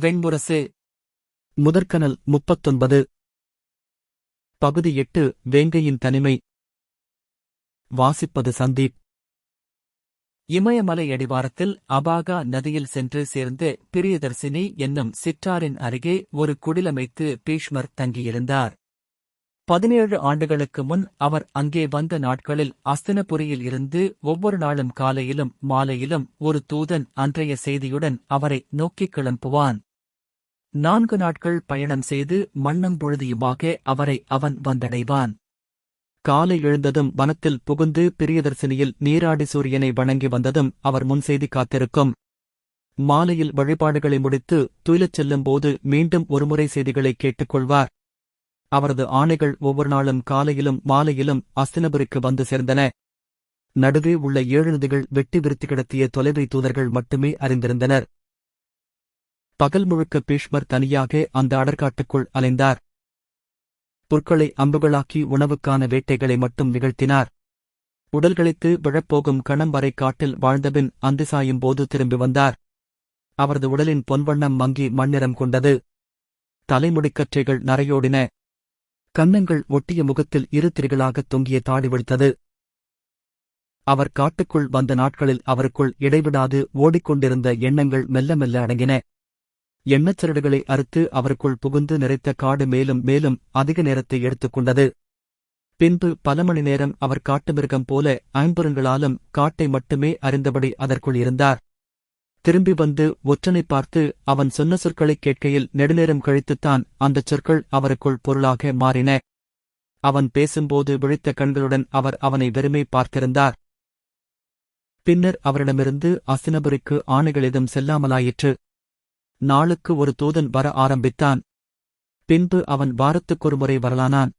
வெண்முரசு. முதற்கனல் முப்பத்தொன்பது. பகுதி எட்டு வேங்கையின் தனிமை. வாசிப்பது சந்தீப். இமயமலை அடிவாரத்தில் அபாகா நதியில் சென்று சேர்ந்து பிரியதர்சினி என்னும் சிற்றாரின் அருகே ஒரு குடிலமைத்து பீஷ்மர் தங்கியிருந்தார். பதினேழு ஆண்டுகளுக்கு முன் அவர் அங்கே வந்த நாட்களில் அஸ்தினபுரியில் இருந்து ஒவ்வொரு நாளும் காலையிலும் மாலையிலும் ஒரு தூதன் அன்றைய செய்தியுடன் அவரை நோக்கிக் கிளம்புவான். நான்கு நாட்கள் பயணம் செய்து மன்னம் பொழுதியுமாக அவரை அவன் வந்தடைவான். காலை எழுந்ததும் வனத்தில் புகுந்து பிரியதர்சினியில் நீராடி சூரியனை வணங்கி வந்ததும் அவர் முன் செய்தி காத்திருக்கும். மாலையில் வழிபாடுகளை முடித்து துயிலச் செல்லும்போது மீண்டும் ஒருமுறை செய்திகளை கேட்டுக்கொள்வார். அவரது ஆணைகள் ஒவ்வொரு நாளும் காலையிலும் மாலையிலும் அஸ்தினபுரிக்கு வந்து சேர்ந்தன. நடுவே உள்ள ஏழு நதிகள் வெட்டி விருத்தி கிடத்திய தொலைவை தூதர்கள் மட்டுமே அறிந்திருந்தனர். பகல் முழுக்க பீஷ்மர் தனியாக அந்த அடர்காட்டுக்குள் அலைந்தார். புற்களை அம்புகளாக்கி உணவுக்கான வேட்டைகளை மட்டும் நிகழ்த்தினார். உடல்களித்து விழப்போகும் கணம் வரை காட்டில் வாழ்ந்தபின் அந்து சாயும் போது திரும்பி வந்தார். அவரது உடலின் பொன்வண்ணம் மங்கி மண்ணிறம் கொண்டது. தலைமுடிக்கற்றைகள் நரையோடின. கன்னங்கள் ஒட்டிய முகத்தில் இரு திரிகளாக தொங்கிய தாடி விழுத்தது. அவர் காட்டுக்குள் வந்த நாட்களில் அவருக்குள் இடைவிடாது ஓடிக்கொண்டிருந்த எண்ணங்கள் மெல்ல மெல்ல அடங்கின. எண்ணச்சரடுகளை அறுத்து அவருக்குள் புகுந்து நிறைத்த காடு மேலும் மேலும் அதிக நேரத்தை எடுத்துக்கொண்டது பின்பு பல மணி நேரம் அவர் காட்டு மிருகம் போல ஐம்புறங்களாலும் காட்டை மட்டுமே அறிந்தபடி அதற்குள் இருந்தார். திரும்பி வந்து ஒற்றனை பார்த்து அவன் சொன்ன சொற்களைக் கேட்கையில் நெடுநேரம் கழித்துத்தான் அந்தச் சொற்கள் அவருக்குள் பொருளாக மாறின. அவன் பேசும்போது விழித்த கண்களுடன் அவர் அவனை வெறுமை பார்த்திருந்தார். பின்னர் அவரிடமிருந்து அசினபுரிக்கு எதுவும் செல்லாமலாயிற்று. நாளுக்கு ஒரு தூதன் வர ஆரம்பித்தான். பின்பு அவன் வாரத்துக்கொருமுறை வரலானான்.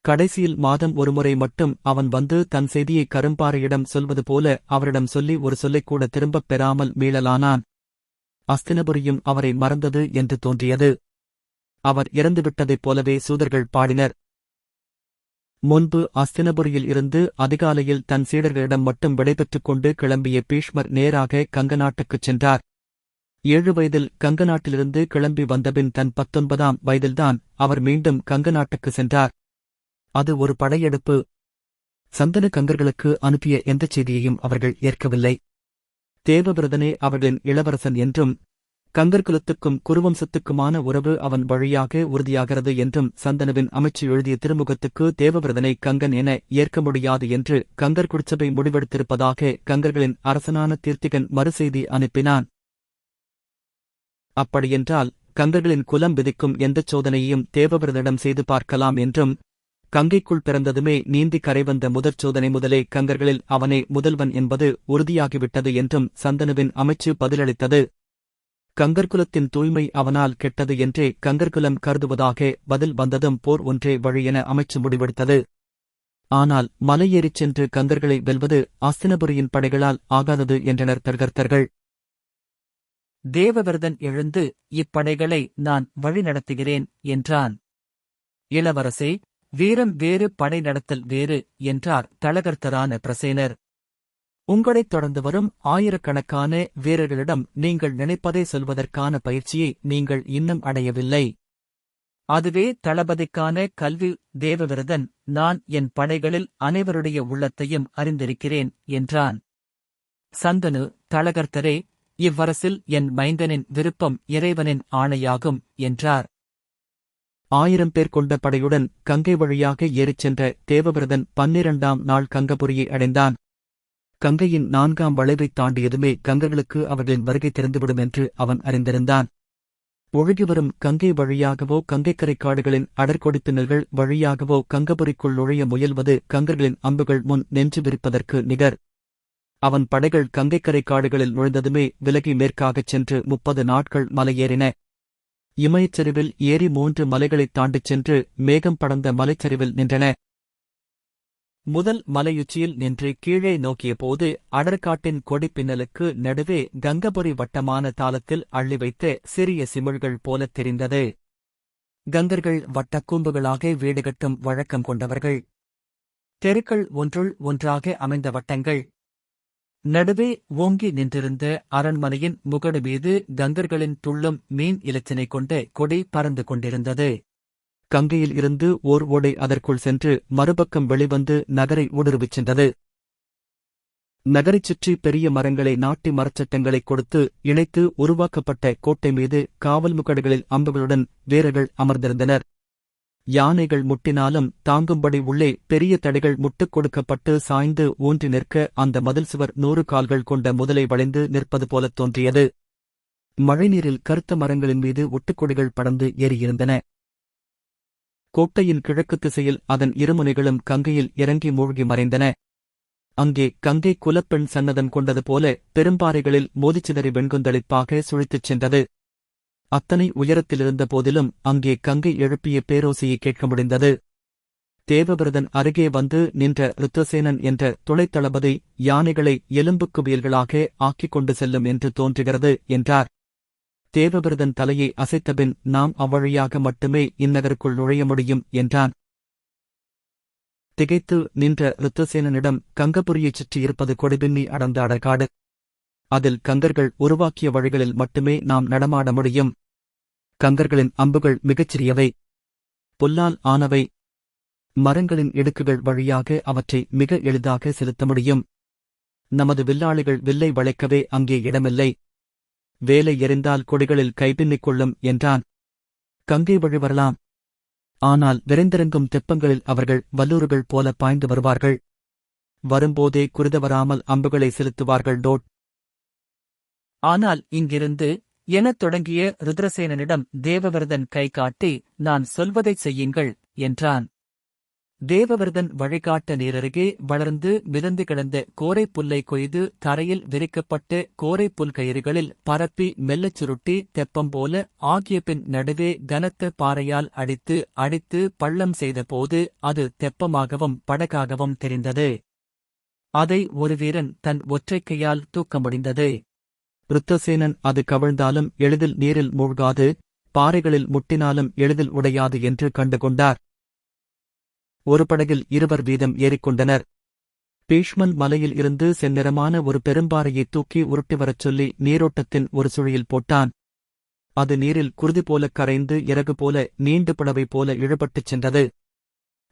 கடைசியில் மாதம் ஒருமுறை மட்டும் அவன் வந்து தன் செய்தியை கரும்பாறையிடம் சொல்வது போல அவரிடம் சொல்லி ஒரு சொல்லைக்கூட திரும்பப் பெறாமல் மீளலானான். அஸ்தினபுரியும் அவரை மறந்தது என்று தோன்றியது. அவர் இறந்துவிட்டதைப் போலவே சூதர்கள் பாடினர். முன்பு அஸ்தினபுரியில் இருந்து அதிகாலையில் தன் சீடர்களிடம் மட்டும் விடைபெற்றுக் கொண்டு கிளம்பிய பீஷ்மர் நேராக கங்க நாட்டுக்குச் சென்றார். ஏழு வயதில் கங்க நாட்டிலிருந்து கிளம்பி வந்தபின் தன் பத்தொன்பதாம் வயதில்தான் அவர் மீண்டும் கங்க நாட்டுக்கு சென்றார். அது ஒரு படையெடுப்பு. சந்தன கங்கர்களுக்கு அனுப்பிய எந்தச் செய்தியையும் அவர்கள் ஏற்கவில்லை. தேவவிரதனே அவர்களின் இளவரசன் என்றும் கங்கர்குலத்துக்கும் குருவம்சத்துக்குமான உறவு அவன் வழியாக உறுதியாகிறது என்றும் சந்தனுவின் அமைச்சு எழுதிய திருமுகத்துக்கு தேவவிரதனை கங்கன் என ஏற்க முடியாது என்று கங்கர் குடிச்சபை முடிவெடுத்திருப்பதாக கங்கர்களின் அரசனான தீர்த்திகன் மறுசெய்தி அனுப்பினான். அப்படியென்றால் கங்கைகளின் குலம் விதிக்கும் எந்தச் சோதனையையும் தேவவிரதனிடம் செய்து பார்க்கலாம் என்றும் கங்கைக்குள் பிறந்ததுமே நீந்தி கரைவந்த முதற் சோதனை முதலே கங்கர்களில் அவனே முதல்வன் என்பது உறுதியாகிவிட்டது என்றும் சந்தனுவின் அமைச்சு பதிலளித்தது. கங்கர்குலத்தின் தூய்மை அவனால் கெட்டது என்றே கங்கர்குலம் கருதுவதாக பதில் வந்ததும் போர் ஒன்றே வழி என அமைச்சு முடிவெடுத்தது. ஆனால் மலையேறிச் சென்று கங்கர்களை வெல்வது அஸ்தினபுரியின் படைகளால் ஆகாதது என்றனர் தர்கர்த்தர்கள். தேவவிரதன் எழுந்து இப்படைகளை நான் வழிநடத்துகிறேன் என்றான். இளவரசே வீரம் வேறு படை நடத்தல் வேறு என்றார் தளகர்த்தரான பிரசேனர். உங்களைத் தொடர்ந்து வரும் ஆயிரக்கணக்கான வீரர்களிடம் நீங்கள் நினைப்பதை சொல்வதற்கான பயிற்சியை நீங்கள் இன்னும் அடையவில்லை. அதுவே தளபதிக்கான கல்வி தேவவிரதன் நான் என் படைகளில் அனைவருடைய உள்ளத்தையும் அறிந்திருக்கிறேன் என்றான். சந்தனு தளகர்த்தரே இவ்வரசில் என் மைந்தனின் விருப்பம் இறைவனின் ஆணையாகும் என்றார். ஆயிரம் பேர் கொண்ட படையுடன் கங்கை வழியாக ஏறிச் சென்ற தேவவிரதன் பன்னிரண்டாம் நாள் கங்கபுரியை அடைந்தான். கங்கையின் நான்காம் வளைவைத் தாண்டியதுமே கங்கர்களுக்கு அவர்களின் வருகை திறந்துவிடும் என்று அவன் அறிந்திருந்தான். ஒழுகிவரும் கங்கை வழியாகவோ கங்கைக்கரை காடுகளின் அடர்கொடிப்பின்னல்கள் வழியாகவோ கங்கபுரிக்குள் நுழைய முயல்வது கங்கர்களின் அம்புகள் முன் நெஞ்சு விரிப்பதற்கு நிகர். அவன் படைகள் கங்கைக்கரை காடுகளில் நுழைந்ததுமே விலகி மேற்காகச் சென்று முப்பது நாட்கள் மலையேறின. இமயச்சரிவில் ஏறி மூன்று மலைகளைத் தாண்டிச் சென்று மேகம் படர்ந்த மலைச்சரிவில் நின்றன. முதல் மலையுச்சியில் நின்று கீழே நோக்கியபோது அடர்காட்டின் கொடிப்பின்னலுக்கு நடுவே கங்கபுரி வட்டமான தாளத்தில் அள்ளி வைத்த சிறிய சிமிழ்கள் போலத் தெரிந்தது. கங்கர்கள் வட்டக்கூம்புகளாக வீடு கட்டும் வழக்கம் கொண்டவர்கள். தெருக்கள் ஒன்றுள் ஒன்றாக அமைந்த வட்டங்கள். நடுவே ஓங்கி நின்றிருந்த அரண்மனையின் முகடு மீது கங்கர்களின் துள்ளும் மீன் இலச்சினை கொண்ட கொடி பறந்து கொண்டிருந்தது. கங்கையில் இருந்து ஓர் ஓடை அதற்குள் சென்று மறுபக்கம் வெளிவந்து நகரை ஊடுருவிச் சென்றது. நகரைச் சுற்றி பெரிய மரங்களை நாட்டி மரச்சட்டங்களைக் கொடுத்து இணைத்து உருவாக்கப்பட்ட கோட்டை மீது காவல் முகடுகளில் அம்புகளுடன் வீரர்கள் அமர்ந்திருந்தனர். யானைகள் முட்டினாலும் தாங்கும்படி உள்ளே பெரிய தடைகள் முட்டுக் கொடுக்கப்பட்டு சாய்ந்து ஊன்றி நிற்க அந்த மதில் சுவர் நூறு கால்கள் கொண்ட முதலை வளைந்து நிற்பது போலத் தோன்றியது. மழைநீரில் கருத்த மரங்களின் மீது ஒட்டுக்கொடிகள் படர்ந்து ஏறியிருந்தன. கோட்டையின் கிழக்கு திசையில் அதன் இருமுனைகளும் கங்கையில் இறங்கி மூழ்கி மறைந்தன. அங்கே கங்கை குலப்பெண் சன்னதம் கொண்டது போல பெரும்பாறைகளில் மோதிச்சிதறி வெண்குந்தளிப்பாக சுழித்துச் சென்றது. அத்தனை உயரத்திலிருந்த போதிலும் அங்கே கங்கை எழுப்பிய பேரோசையை கேட்க முடிந்தது. தேவபிரதன் அருகே வந்து நின்ற ருத்தசேனன் என்ற துணைத் தளபதி யானைகளை எலும்புக் குவியல்களாக ஆக்கிக் கொண்டு செல்லும் என்று தோன்றுகிறது என்றார். தேவபிரதன் தலையை அசைத்தபின் நாம் அவ்வழியாக மட்டுமே இந்நகருக்குள் நுழைய முடியும் என்றான். திகைத்து நின்ற ருத்தசேனனிடம் கங்கபுரியைச் சுற்றியிருப்பது கொடிபின்னி அடர்ந்த அடகாடு. அதில் கங்கர்கள் உருவாக்கிய வழிகளில் மட்டுமே நாம் நடமாட முடியும். கங்கர்களின் அம்புகள் மிகச்சிறியவை. புல்லால் ஆனவை. மரங்களின் இடுக்குகள் வழியாக அவற்றை மிக எளிதாக செலுத்த முடியும். நமது வில்லாளிகள் வில்லை வளைக்கவே அங்கே இடமில்லை. வேலை எறிந்தால் கொடிகளில் கைபின்னிக் கொள்ளும் என்றான். கங்கை வழி வரலாம். ஆனால் விரைந்திறங்கும் தெப்பங்களில் அவர்கள் வல்லூறுகள் போல பாய்ந்து வருவார்கள். வரும்போதே குருத வராமல் அம்புகளை செலுத்துவார்கள். டோட். ஆனால் இங்கிருந்து எனத் தொடங்கிய ருத்ரசேனனிடம் தேவவர்தன் கை காட்டி நான் சொல்வதைச் செய்யுங்கள் என்றான். தேவவர்தன் வழிகாட்ட நீரருகே வளர்ந்து மிதந்து கிடந்த கோரைப்புல்லை கொய்து தரையில் விரிக்கப்பட்டு கோரைப்புல் கயிறுகளில் பரப்பி மெல்லச் சுருட்டி தெப்பம் போல ஆகிய பின் நடுவே கனத்த பாறையால் அடித்து அடித்து பள்ளம் செய்தபோது அது தெப்பமாகவும் படகாகவும் தெரிந்தது. அதை ஒரு வீரன் தன் ஒற்றைக்கையால் தூக்க முடிந்தது ருத்தசேனன் அது கவிழ்ந்தாலும் எளிதில் நீரில் மூழ்காது பாறைகளில் முட்டினாலும் எளிதில் உடையாது என்று கண்டுகொண்டார். ஒரு படகில் இருவர் வீதம் ஏறிக்கொண்டனர். பீஷ்மன் மலையில் இருந்து செந்நிறமான ஒரு பெரும்பாறையை தூக்கி உருட்டி வரச் சொல்லி நீரோட்டத்தின் ஒரு சுழியில் போட்டான். அது நீரில் குருதி போலக் கரைந்து இறகு போல நீண்டு புடவை போல இழுபட்டுச் சென்றது.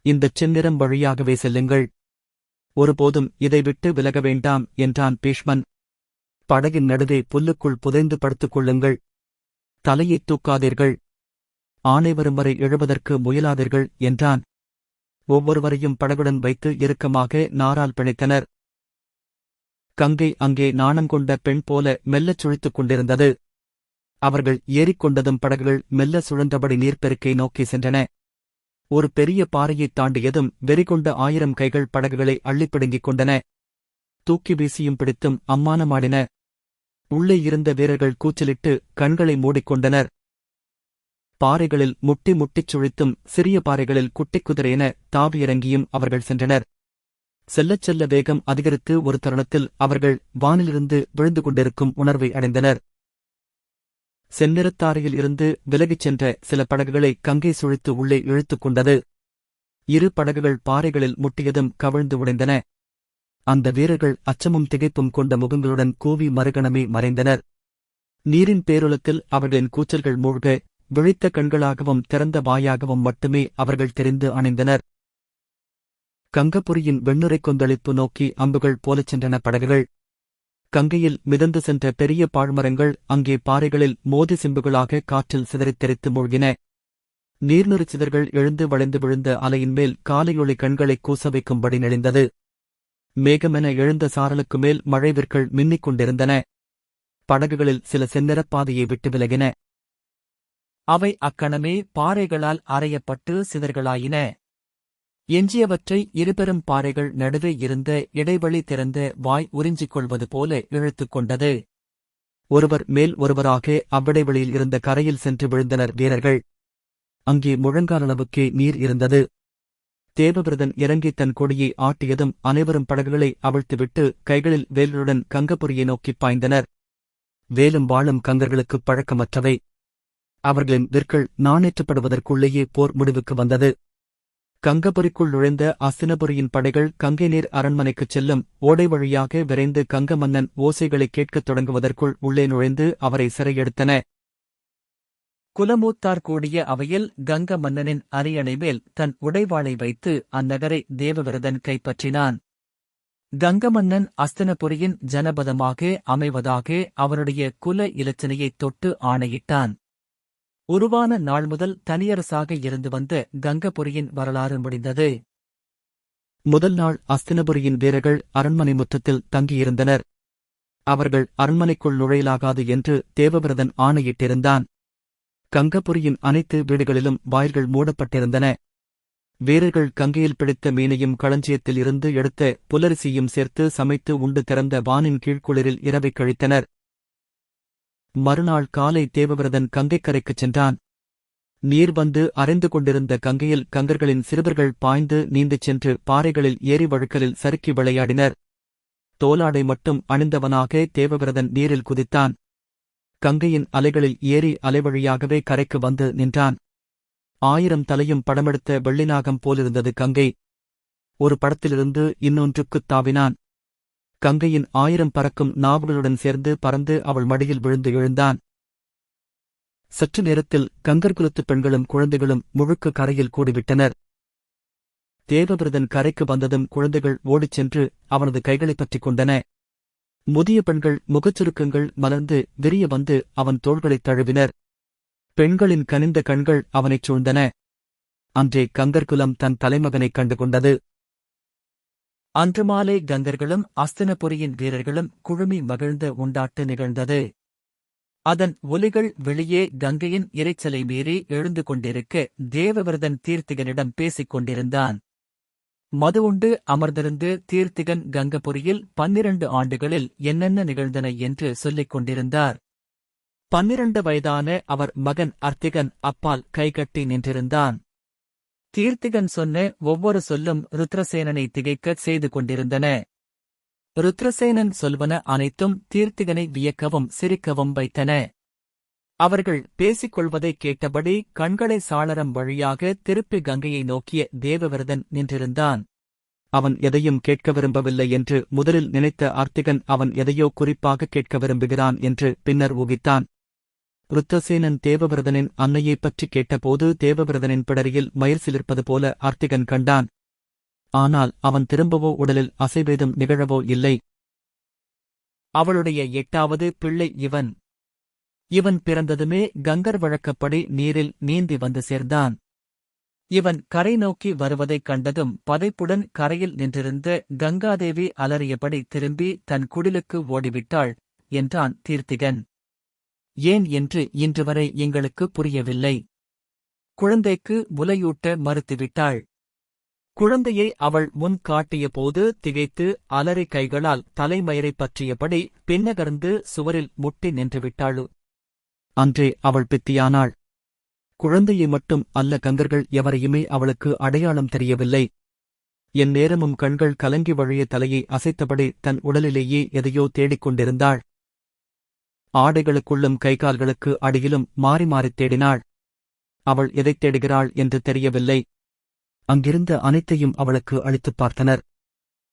இந்தச் செந்நிறம் வழியாகவே செல்லுங்கள். ஒருபோதும் இதை விட்டு விலக வேண்டாம் என்றான் பீஷ்மன். படகின் நடுவே புல்லுக்குள் புதைந்து படுத்துக் கொள்ளுங்கள். தலையைத் தூக்காதீர்கள். ஆணை வரும் வரை எழுவதற்கு முயலாதீர்கள் என்றான். ஒவ்வொருவரையும் படகுடன் வைத்து இறுக்கமாக நாரால் பிணைத்தனர். கங்கை அங்கே நாணம் கொண்ட பெண் போல மெல்லச் சுழித்துக் கொண்டிருந்தது. அவர்கள் ஏறிக்கொண்டதும் படகுகள் மெல்ல சுழன்றபடி நீர்ப்பெருக்கை நோக்கி சென்றன. ஒரு பெரிய பாறையைத் தாண்டியதும் வெறிகொண்ட ஆயிரம் கைகள் படகுகளை அள்ளிப் பிடுங்கிக் கொண்டன. தூக்கி வீசியும் பிடித்தும் அம்மானமாடின. உள்ளே இருந்த வீரர்கள் கூச்சலிட்டு கண்களை மூடிக்கொண்டனர். பாறைகளில் முட்டி முட்டிச் சுழித்தும் சிறிய பாறைகளில் குட்டிக் குதிரையென தாவியிறங்கியும் அவர்கள் சென்றனர். செல்லச் செல்ல வேகம் அதிகரித்து ஒரு தருணத்தில் அவர்கள் வானிலிருந்து விழுந்து கொண்டிருக்கும் உணர்வை அடைந்தனர். செந்நிறத்தாரையில் இருந்து விலகிச் சென்ற சில படகுகளை கங்கை சுழித்து உள்ளே இழுத்துக் கொண்டது. இரு படகுகள் பாறைகளில் முட்டியதும் கவிழ்ந்து உடைந்தன. அந்த வீரர்கள் அச்சமும் திகைப்பும் கொண்ட முகங்களுடன் கூவி மறுகணமே மறைந்தனர். நீரின் பேருலத்தில் அவர்களின் கூச்சல்கள் மூழ்க விழித்த கண்களாகவும் திறந்த வாயாகவும் மட்டுமே அவர்கள் தெரிந்து அணைந்தனர். கங்கபுரியின் வெண்ணுரை கொந்தளிப்பு நோக்கி அம்புகள் போலச் சென்றன படகுகள். கங்கையில் மிதந்து சென்ற பெரிய பாழ்மரங்கள் அங்கே பாறைகளில் மோதி சிம்புகளாக காற்றில் சிதறித் தெரித்து மூழ்கின. நீர்நிறச் சிதர்கள் எழுந்து வளைந்து விழுந்த அலையின் மேல் காலையொளி கண்களைக் கூச வைக்கும்படி நெளிந்தது. மேகமென எழுந்த சாரலுக்கு மேல் மழைவிற்கள் மின்னிக் கொண்டிருந்தன. படகுகளில் சில செந்நிறப்பாதையை விட்டு விலகின. அவை அக்கணமே பாறைகளால் அறையப்பட்டு சிதர்களாயின எஞ்சியவற்றை இருபெரும் பாறைகள் நடுவே இருந்த இடைவெளி திறந்த வாய் உறிஞ்சிக் கொள்வது போல இழுத்துக் கொண்டது. ஒருவர் மேல் ஒருவராக அவ்விடைவெளியில் இருந்த கரையில் சென்று விழுந்தனர் வீரர்கள். அங்கே முழங்காலளவுக்கே நீர் இருந்தது. தேவவிரதன் இறங்கி தன் கொடியை ஆட்டியதும் அனைவரும் படகுகளை அவிழ்த்துவிட்டு கைகளில் வேல்களுடன் கங்கபுரியை நோக்கிப் பாய்ந்தனர். வேலும் வாழும் கங்கர்களுக்குப் பழக்கமற்றவை. அவர்களின் விற்கள் நாணேற்றப்படுவதற்குள்ளேயே போர் முடிவுக்கு வந்தது. கங்கபுரிக்குள் நுழைந்த அஸ்தினபுரியின் படைகள் கங்கை நீர் அரண்மனைக்குச் செல்லும் ஓடை வழியாக விரைந்து கங்க மன்னன் ஓசைகளைக் கேட்கத் தொடங்குவதற்குள் உள்ளே நுழைந்து அவரை சிறையெடுத்தன. குலமூத்தார் கூடிய அவையில் கங்க மன்னனின் அரியணை மேல் தன் உடைவாளை வைத்து அந்நகரை தேவவிரதன் கைப்பற்றினான். கங்க மன்னன் அஸ்தினபுரியின் ஜனபதமாக அமைவதாக அவருடைய குல இலச்சினையைத் தொட்டு ஆணையிட்டான். உருவான நாள் முதல் தனியரசாக இருந்து வந்த கங்கபுரியின் வரலாறு முடிந்தது. முதல் நாள் அஸ்தினபுரியின் வீரர்கள் அரண்மனை முற்றத்தில் தங்கியிருந்தனர். அவர்கள் அரண்மனைக்குள் நுழையலாகாது என்று தேவவிரதன் ஆணையிட்டிருந்தான். கங்கபுரியின் அனைத்து வீடுகளிலும் வாயில்கள் மூடப்பட்டிருந்தன. வீரர்கள் கங்கையில் பிடித்த மீனையும் களஞ்சியத்தில் இருந்து எடுத்த புலரிசியும் சேர்த்து சமைத்து உண்டு திறந்த வானின் கீழ்க்குளிரில் இரவைக் கழித்தனர். மறுநாள் காலை தேவவிரதன் கங்கைக்கரைக்குச் சென்றான். நீர் வந்து அரைந்து கொண்டிருந்த கங்கையில் கங்கர்களின் சிறுவர்கள் பாய்ந்து நீந்திச் சென்று பாறைகளில் ஏரி வழுக்கலில் சறுக்கி விளையாடினர். தோலாடை மட்டும் அணிந்தவனாக தேவவிரதன் நீரில் குதித்தான். கங்கையின் அலைகளில் ஏறி அலைவழியாகவே கரைக்கு வந்து நின்றான். ஆயிரம் தலையும் படமெடுத்த வெள்ளிநாகம் போலிருந்தது கங்கை. ஒரு படத்திலிருந்து இன்னொன்றுக்குத் தாவினான். கங்கையின் ஆயிரம் பறக்கும் நாவல்களுடன் சேர்ந்து பறந்து அவள் மடியில் விழுந்து எழுந்தான். சற்று நேரத்தில் கங்கர்குலத்துப் பெண்களும் குழந்தைகளும் முழுக்க கரையில் கூடிவிட்டனர். தேவவிரதன் கரைக்கு வந்ததும் குழந்தைகள் ஓடிச் சென்று அவனது கைகளைப் பற்றிக் கொண்டன. முதிய பெண்கள் முகச்சுருக்கங்கள் மலர்ந்து விரிய வந்து அவன் தோள்களைத் தழுவினர். பெண்களின் கனிந்த கண்கள் அவனைச் சூழ்ந்தன. அன்றே கங்கர்குலம் தன் தலைமகனைக் கண்டு கொண்டது அன்று மாலை கங்கர்களும் அஸ்தினபுரியின் வீரர்களும் குழுமி மகிழ்ந்த உண்டாட்டு நிகழ்ந்தது. அதன் ஒலிகள் வெளியே கங்கையின் இரைச்சலை மீறி எழுந்து கொண்டிருக்க தேவவிரதன் தீர்த்திகனிடம் பேசிக் கொண்டிருந்தான். மது உண்டு அமர்ந்திருந்து தீர்த்திகன் கங்கபுரியில் பன்னிரண்டு ஆண்டுகளில் என்னென்ன நிகழ்ந்தன என்று சொல்லிக் கொண்டிருந்தார். பன்னிரண்டு வயதான அவர் மகன் அர்த்திகன் அப்பால் கைகட்டி நின்றிருந்தான். தீர்த்திகன் சொன்ன ஒவ்வொரு சொல்லும் ருத்ரசேனனை திகைக்கச் செய்து கொண்டிருந்தன. ருத்ரசேனன் சொல்வன அனைத்தும் தீர்த்திகனை வியக்கவும் சிரிக்கவும் வைத்தன. அவர்கள் பேசிக் கொள்வதைக் கேட்டபடி கண்களை சாளரம் வழியாக திருப்பி கங்கையை நோக்கிய தேவவிரதன் நின்றிருந்தான். அவன் எதையும் கேட்க விரும்பவில்லை என்று முதலில் நினைத்த ஆர்த்திகன் அவன் எதையோ குறிப்பாக கேட்க விரும்புகிறான் என்று பின்னர் ஊகித்தான். ருத்தசேனன் தேவவிரதனின் அன்னையைப் பற்றி கேட்டபோது தேவவிரதனின் பிடரியில் மயிர் சிலிர்ப்பது போல ஆர்த்திகன் கண்டான். ஆனால் அவன் திரும்பவோ உடலில் அசைவேதும் நிகழவோ இல்லை. அவளுடைய எட்டாவது பிள்ளை இவன். இவன் பிறந்ததுமே கங்கர் வழக்கப்படி நீரில் நீந்தி வந்து சேர்ந்தான். இவன் கரை நோக்கி வருவதைக் கண்டதும் பதைப்புடன் கரையில் நின்றிருந்த கங்காதேவி அலறியபடி திரும்பி தன் குடிலுக்கு ஓடிவிட்டாள் என்றான் தீர்த்திகன். ஏன் என்று இன்று வரை எங்களுக்கு புரியவில்லை. குழந்தைக்கு முலையூட்ட மறுத்துவிட்டாள். குழந்தையை அவள் முன் காட்டிய போது திகைத்து அலறி கைகளால் தலைமயிரை பற்றியபடி பின்னகர்ந்து சுவரில் முட்டி நின்றுவிட்டாளு. அன்றே அவள் பித்தியானாள். குழந்தையை மட்டும் அல்ல கங்கர்கள் எவரையுமே அவளுக்கு அடையாளம் தெரியவில்லை. என் நேரமும் கண்கள் கலங்கி வழிய தலையை அசைத்தபடி தன் உடலிலேயே எதையோ தேடிக் கொண்டிருந்தாள். ஆடைகளுக்குள்ளும் கைகால்களுக்கு அடியிலும் மாறி மாறித் தேடினாள். அவள் எதைத் தேடுகிறாள் என்று தெரியவில்லை. அங்கிருந்த அனைத்தையும் அவளுக்கு அளித்துப் பார்த்தனர்.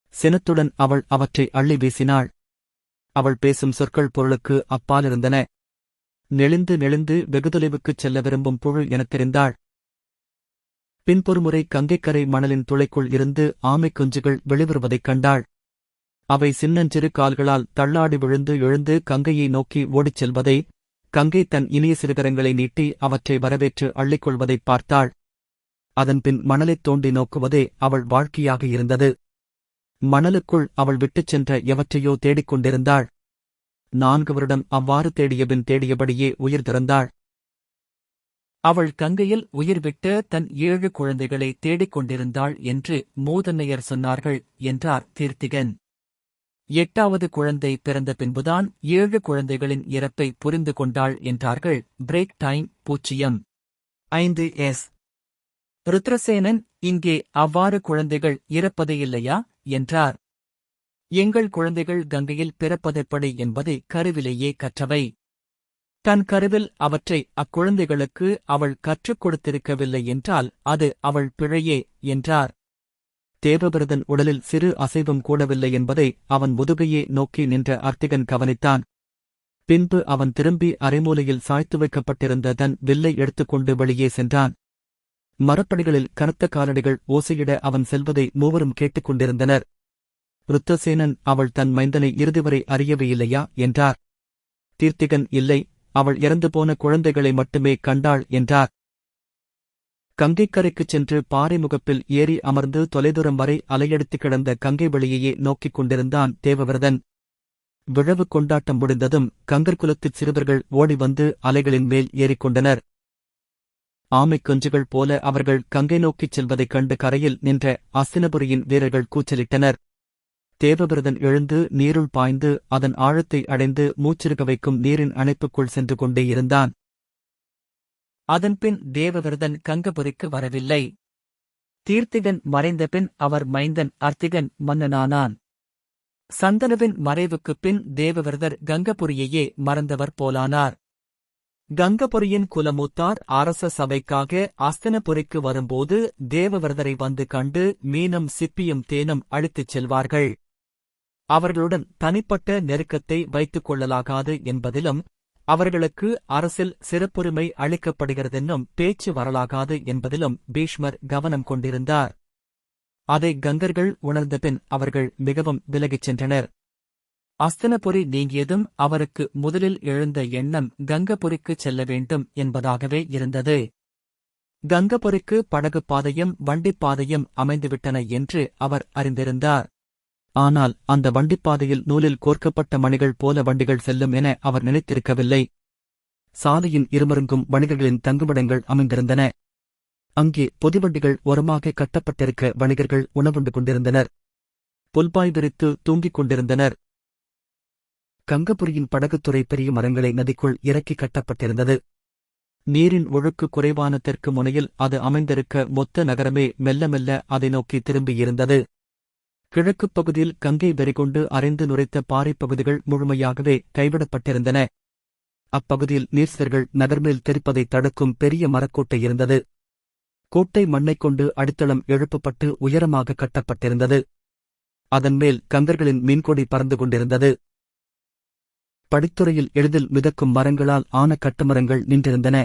சினத்துடன் அவள் அவற்றை அள்ளி வீசினாள். அவள் பேசும் சொற்கள் பொருளுக்கு அப்பாலிருந்தன நெளிந்து நெளிந்து வெகுதொலைவுக்குச் செல்ல விரும்பும் புழு எனத் தெரிந்தாள். பின்பொருமுறை கங்கைக்கரை மணலின் துளைக்குள் இருந்து ஆமைக் குஞ்சுகள் வெளிவருவதைக் கண்டாள். அவை சின்னஞ்சிறு கால்களால் தள்ளாடி விழுந்து எழுந்து கங்கையை நோக்கி ஓடிச் செல்வதை கங்கை தன் இனிய சிறுகரங்களை நீட்டி அவற்றை வரவேற்று அள்ளிக்கொள்வதைப் பார்த்தாள். அதன்பின் மணலைத் தோண்டி நோக்குவதே அவள் வாழ்க்கையாக இருந்தது. மணலுக்குள் அவள் விட்டுச் சென்ற எவற்றையோ தேடிக் கொண்டிருந்தாள். நான்கு வருடம் அவ்வாறு தேடியபின் தேடியபடியே உயிர் திறந்தாள். அவள் கங்கையில் உயிர் விட்ட தன் ஏழு குழந்தைகளை தேடிக் கொண்டிருந்தாள் என்று மூதன்னையர் சொன்னார்கள் என்றார் தீர்த்திகன் எட்டாவது குழந்தை பிறந்த பின்புதான் ஏழு குழந்தைகளின் இறப்பை புரிந்து கொண்டாள் என்றார்கள் பிரேக் டைம் பூச்சியம். ஐந்து எஸ். ருத்ரசேனன் இங்கே அவ்வாறு குழந்தைகள் இறப்பதையில்லையா என்றார். எங்கள் குழந்தைகள் கங்கையில் பிறப்பதெப்படி என்பதை கருவிலேயே கற்றவை. தன் கருவில் அவற்றை அக்குழந்தைகளுக்கு அவள் கற்றுக் கொடுத்திருக்கவில்லை என்றால் அது அவள் பிழையே என்றார். தேவவிரதன் உடலில் சிறு அசைவும் கூடவில்லை என்பதை அவன் முதுகையே நோக்கி நின்ற அர்த்திகன் கவனித்தான். பின்பு அவன் திரும்பி அரைமூலையில் சாய்த்து வைக்கப்பட்டிருந்த தன் வில்லை எடுத்துக்கொண்டு வெளியே சென்றான். மரப்படிகளில் கனத்த காலடிகள் ஓசையிட அவன் செல்வதை மூவரும் கேட்டுக் கொண்டிருந்தனர். ருத்தசேனன் அவள் தன் மைந்தனை இறுதிவரை அறியவே இல்லையா என்றார். தீர்த்திகன் இல்லை அவள் இறந்து போன குழந்தைகளை மட்டுமே கண்டாள் என்றார். கங்கைக்கரைக்குச் சென்று பாறை முகப்பில் ஏறி அமர்ந்து தொலைதூரம் வரை அலையெடுத்து கிடந்த கங்கை வெளியையே நோக்கிக் கொண்டிருந்தான் தேவவிரதன். விழவு கொண்டாட்டம் முடிந்ததும் கங்கர்குலத்துச் சிறுவர்கள் ஓடி வந்து அலைகளின் மேல் ஏறிக்கொண்டனர் ஆமைக் குஞ்சுகள் போல அவர்கள் கங்கை நோக்கிச் செல்வதைக் கண்டு கரையில் நின்ற அஸ்தினபுரியின் வீரர்கள் கூச்சலிட்டனர். தேவவிரதன் எழுந்து நீருள் பாய்ந்து அதன் ஆழத்தை அடைந்து மூச்சிருக்க வைக்கும் நீரின் அணைப்புக்குள் சென்று கொண்டே இருந்தான். அதன்பின் தேவவிரதன் கங்கபுரிக்கு வரவில்லை. தீர்த்திகன் மறைந்தபின் அவர் மைந்தன் அர்த்திகன் மன்னனானான். சந்தனுவின் மறைவுக்குப் பின் தேவவிரதர் கங்கபுரியையே மறந்தவர் போலானார். கங்கபுரியின் குலமூத்தார் அரச சபைக்காக அஸ்தனபுரிக்கு வரும்போது தேவவிரதரை வந்து கண்டு மீனும் சிப்பியும் தேனும் அழித்துச் செல்வார்கள். அவர்களுடன் தனிப்பட்ட நெருக்கத்தை வைத்துக் கொள்ளலாகாது என்பதிலும் அவர்களுக்கு அரசில் சிறப்புரிமை அளிக்கப்படுகிறதென்னும் பேச்சு வரலாகாது என்பதிலும் பீஷ்மர் கவனம் கொண்டிருந்தார். அதை கங்கர்கள் உணர்ந்தபின் அவர்கள் மிகவும் விலகிச் சென்றனர். அஸ்தனபுரி நீங்கியதும் அவருக்கு முதலில் எழுந்த எண்ணம் கங்கபுரிக்குச் செல்ல வேண்டும் என்பதாகவே இருந்தது. கங்கபுரிக்கு படகு பாதையும் வண்டிப் பாதையும் அமைந்துவிட்டன என்று அவர் அறிந்திருந்தார். ஆனால் அந்த வண்டிப்பாதையில் நூலில் கோர்க்கப்பட்ட மணிகள் போல வண்டிகள் செல்லும் என அவர் நினைத்திருக்கவில்லை. சாலையின் இருமருங்கும் வணிகர்களின் தங்குமிடங்கள் அமைந்திருந்தன. அங்கே பொதிவண்டிகள் உரமாக கட்டப்பட்டிருக்க வணிகர்கள் உணவுண்டு கொண்டிருந்தனர். புல்பாய் விரித்து தூங்கிக் கொண்டிருந்தனர். கங்கபுரியின் படகுத்துறை பெரிய மரங்களை நதிக்குள் இறக்கி கட்டப்பட்டிருந்தது. நீரின் ஒழுக்கு குறைவான தெற்கு முனையில் அது அமைந்திருக்க மொத்த நகரமே மெல்ல மெல்ல அதை நோக்கி திரும்பியிருந்தது. கிழக்குப் பகுதியில் கங்கை வெறிகொண்டு அரைந்து நுரைத்த பாறைப் பகுதிகள் முழுமையாகவே கைவிடப்பட்டிருந்தன. அப்பகுதியில் நீர்சர்கள் நகர்மேல் தெரிப்பதை தடுக்கும் பெரிய மரக்கோட்டை இருந்தது. கோட்டை மண்ணைக் கொண்டு அடித்தளம் எழுப்பப்பட்டு உயரமாக கட்டப்பட்டிருந்தது. அதன் மேல் கங்கர்களின் மீன்கொடி பறந்து கொண்டிருந்தது. படித்துறையில் எளிதில் மிதக்கும் மரங்களால் ஆன கட்டுமரங்கள் நின்றிருந்தன.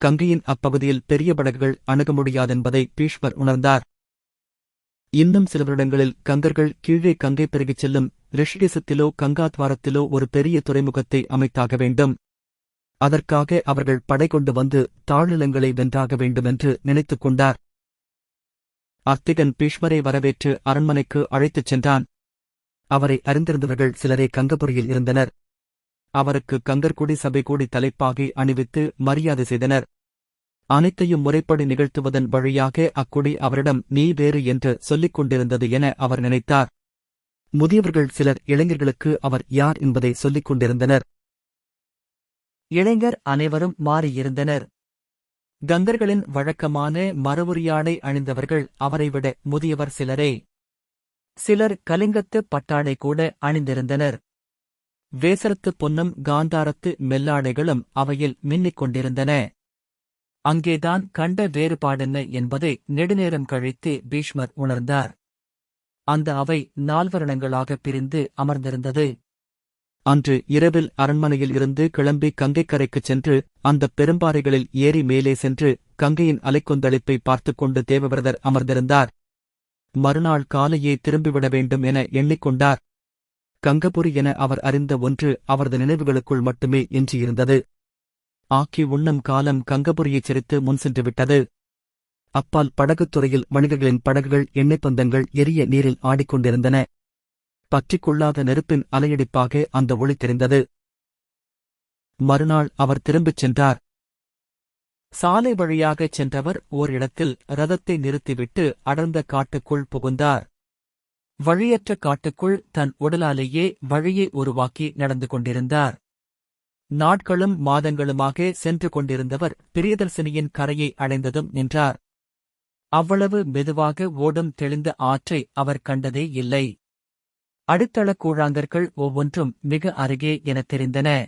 கங்கையின் அப்பகுதியில் பெரிய படகுகள் அணுக முடியாதென்பதை பீஷ்மர் உணர்ந்தார். இன்னும் சில வருடங்களில் கங்கர்கள் கீழே கங்கை பெருகிச் செல்லும் ரிஷிகேசத்திலோ கங்காத்வாரத்திலோ ஒரு பெரிய துறைமுகத்தை அமைத்தாக வேண்டும். அதற்காக அவர்கள் படை கொண்டு வந்து தாழ்நிலங்களை வென்றாக வேண்டுமென்று நினைத்துக் கொண்டார். அர்த்திகன் பீஷ்மரை வரவேற்று அரண்மனைக்கு அழைத்துச் சென்றான். அவரை அறிந்திருந்தவர்கள் சிலரே கங்கபுரியில் இருந்தனர். அவருக்கு கங்கர்குடி சபை கூடி தலைப்பாகி அணிவித்து மரியாதை செய்தனர். அனைத்தையும் முறைப்படி நிகழ்த்துவதன் வழியாக அக்குடி அவரிடம் நீ வேறு என்று சொல்லிக் கொண்டிருந்தது என அவர் நினைத்தார். முதியவர்கள் சிலர் இளைஞர்களுக்கு அவர் யார் என்பதை சொல்லிக் கொண்டிருந்தனர். இளைஞர் அனைவரும் மாறியிருந்தனர். கங்கர்களின் வழக்கமான மரபுரியாடை அணிந்தவர்கள் அவரைவிட முதியவர் சிலரே. சிலர் கலிங்கத்து பட்டாடை கூட அணிந்திருந்தனர். வேசரத்து பொன்னும் காந்தாரத்து மெல்லாடைகளும் அவையில் மின்னிக் கொண்டிருந்தன. அங்கேதான் கண்ட வேறுபாடென்ன என்பதை நெடுநேரம் கழித்து பீஷ்மர் உணர்ந்தார். அந்த அவை நால்வரணங்களாக பிரிந்து அமர்ந்திருந்தது. அன்று இரவில் அரண்மனையில் இருந்து கிளம்பி கங்கைக்கரைக்குச் சென்று அந்தப் பெரும்பாறைகளில் ஏறி மேலே சென்று கங்கையின் அலைக்கொந்தளிப்பை பார்த்துக் கொண்டு தேவவிரதர் அமர்ந்திருந்தார். மறுநாள் காலையே திரும்பிவிட வேண்டும் என எண்ணிக்கொண்டார். கங்கபுரி என அவர் அறிந்த ஒன்று அவரது நினைவுகளுக்குள் மட்டுமே எஞ்சியிருந்தது. ஆக்கி உண்ணும் காலம் கங்கபுரியைச் சிரித்து முன் சென்று விட்டது அப்பால் படகுத்துறையில் வணிகர்களின் படகுகள் எண்ணெய் பந்தங்கள் எரிய நீரில் ஆடிக்கொண்டிருந்தன. பற்றிக்கொள்ளாத நெருப்பின் அலையடிப்பாக அந்த ஒளி தெரிந்தது. மறுநாள் அவர் திரும்பிச் சென்றார். சாலை வழியாகச் சென்றவர் ஓரிடத்தில் ரதத்தை நிறுத்திவிட்டு அடர்ந்த காட்டுக்குள் புகுந்தார். வழியற்ற காட்டுக்குள் தன் உடலாலேயே வழியை உருவாக்கி நடந்து கொண்டிருந்தார். நாட்களும் மாதங்களுமாக சென்று கொண்டிருந்தவர் பிரியதர்சினியின் கரையை அடைந்ததும் நின்றார். அவ்வளவு மெதுவாக ஓடும் தெளிந்த ஆற்றை அவர் கண்டதே இல்லை. அடித்தள கூழாங்கற்கள் ஒவ்வொன்றும் மிக அருகே எனத் தெரிந்தன.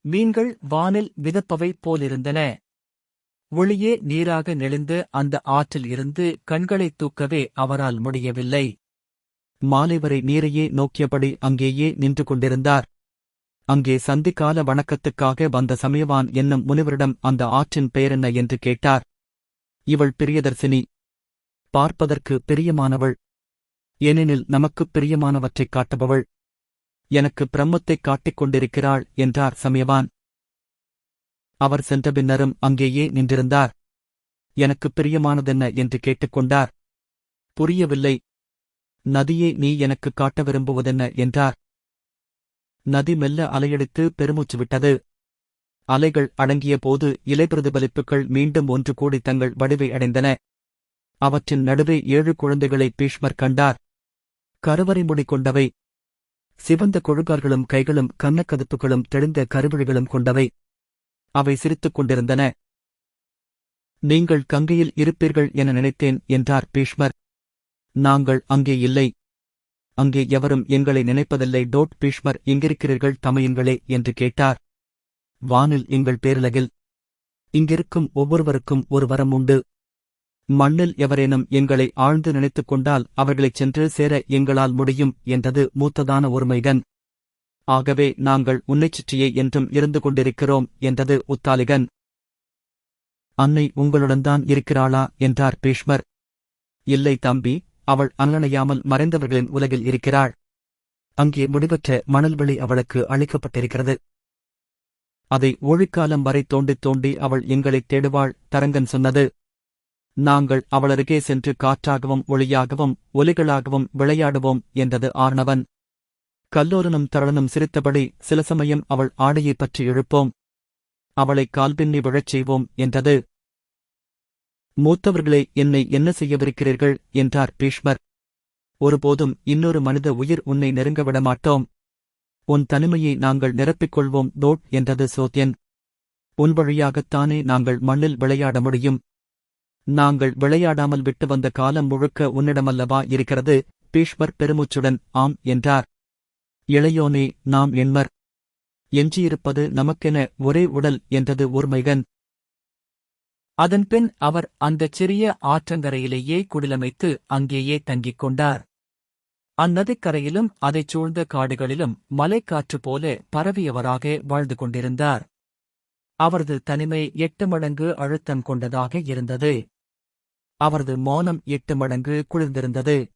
மீன்கள் வானில் மிதப்பவை போலிருந்தன. ஒளியே நீராக நெளிந்து அந்த ஆற்றில் இருந்து கண்களைத் தூக்கவே அவரால் முடியவில்லை. மாலைவரை நீரையே நோக்கியபடி அங்கேயே நின்று கொண்டிருந்தார். அங்கே சந்திக்கால வணக்கத்துக்காக வந்த சமயவான் என்னும் முனிவரிடம் அந்த ஆற்றின் பெயரென்ன என்று கேட்டார். இவள் பிரியதர்சினி பார்ப்பதற்கு பிரியமானவள் ஏனெனில் நமக்குப் பிரியமானவற்றைக் காட்டுபவள் எனக்கு பிரம்மத்தைக் காட்டிக் கொண்டிருக்கிறாள் என்றார் சமயவான். அவர் சென்ற பின்னரும் அங்கேயே நின்றிருந்தார். எனக்குப் பிரியமானதென்ன என்று கேட்டுக்கொண்டார் புரியவில்லை. நதியே நீ எனக்குக் காட்ட விரும்புவதென்ன என்றார். நதி மெல்ல அலையடித்து பெருமூச்சு விட்டது. அலைகள் அடங்கிய போது இலை பிரதிபலிப்புகள் மீண்டும் ஒன்று கூடி தங்கள் வடிவை அடைந்தன. அவற்றின் நடுவே ஏழு குழந்தைகளை பீஷ்மர் கண்டார். கருவறை முடி கொண்டவை. சிவந்த கொழுகார்களும் கைகளும் கன்னக்கதுப்புகளும் தெளிந்த கருவிழிகளும் கொண்டவை. அவை சிரித்துக் கொண்டிருந்தன. நீங்கள் கங்கையில் இருப்பீர்கள் என நினைத்தேன் என்றார் பீஷ்மர். நாங்கள் அங்கே இல்லை. அங்கே எவரும் எங்களை நினைப்பதில்லை. டோட் பீஷ்மர் எங்கிருக்கிறீர்கள் தமையுங்களே என்று கேட்டார். வானில் எங்கள் பேரலகில் இங்கிருக்கும் ஒவ்வொருவருக்கும் ஒரு வரம் உண்டு. மண்ணில் எவரேனும் எங்களை ஆழ்ந்து நினைத்துக் கொண்டால் அவர்களைச் சென்று சேர எங்களால் முடியும் என்றது மூத்ததான ஒருமைகன் ஆகவே நாங்கள் உன்னைச் சுற்றியே என்றும் இருந்து கொண்டிருக்கிறோம் என்றது உத்தாலிகன். அன்னை உங்களுடன்தான் இருக்கிறாளா? என்றார் பீஷ்மர். இல்லை தம்பி அவள் அனலணையாமல் மறைந்தவர்களின் உலகில் இருக்கிறாள். அங்கே முடிவற்ற மணல்வெளி அவளுக்கு அளிக்கப்பட்டிருக்கிறது. அதை ஒழிக்காலம் வரை தோண்டித் தோண்டி அவள் எங்களைத் தேடுவாள் தரங்கன் சொன்னது. நாங்கள் அவளருகே சென்று காற்றாகவும் ஒளியாகவும் ஒலிகளாகவும் விளையாடுவோம் என்றது ஆர்ணவன். கல்லோரனும் தரளனும் சிரித்தபடி சில சமயம் அவள் ஆடையைப் பற்றி எழுப்போம். அவளைக் கால்பின்னி விழச் செய்வோம் என்றது. மூத்தவர்களே என்னை என்ன செய்யவிருக்கிறீர்கள்? என்றார் பீஷ்மர். ஒருபோதும் இன்னொரு மனித உயிர் உன்னை நெருங்க விடமாட்டோம். உன் தனிமையை நாங்கள் நிரப்பிக் கொள்வோம் தோட் என்றது சோத்யன். உன் வழியாகத்தானே நாங்கள் மண்ணில் விளையாட முடியும். நாங்கள் விளையாடாமல் விட்டு வந்த காலம் முழுக்க உன்னிடமல்லவா இருக்கிறது? பீஷ்மர் பெருமூச்சுடன் ஆம் என்றார். இளையோனே நாம் எண்மர். எஞ்சியிருப்பது நமக்கென ஒரே உடல் என்றது ஊர்மைகன். அதன்பின் அவர் அந்தச் சிறிய ஆற்றங்கரையிலேயே குடிலமைத்து அங்கேயே தங்கிக் கொண்டார். அந்நதிக்கரையிலும் அதைச் சூழ்ந்த காடுகளிலும் மலைக்காற்று போல பரவியவராக வாழ்ந்து கொண்டிருந்தார். அவரது தனிமை எட்டு மடங்கு அழுத்தம் கொண்டதாக இருந்தது. அவரது மௌனம் எட்டு மடங்கு குளிர்ந்திருந்தது.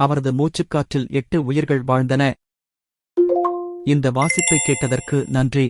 அவரது மூச்சுக்காற்றில் எட்டு உயிர்கள் வாழ்ந்தன. இந்த வாசிப்பை கேட்டதற்கு நன்றி.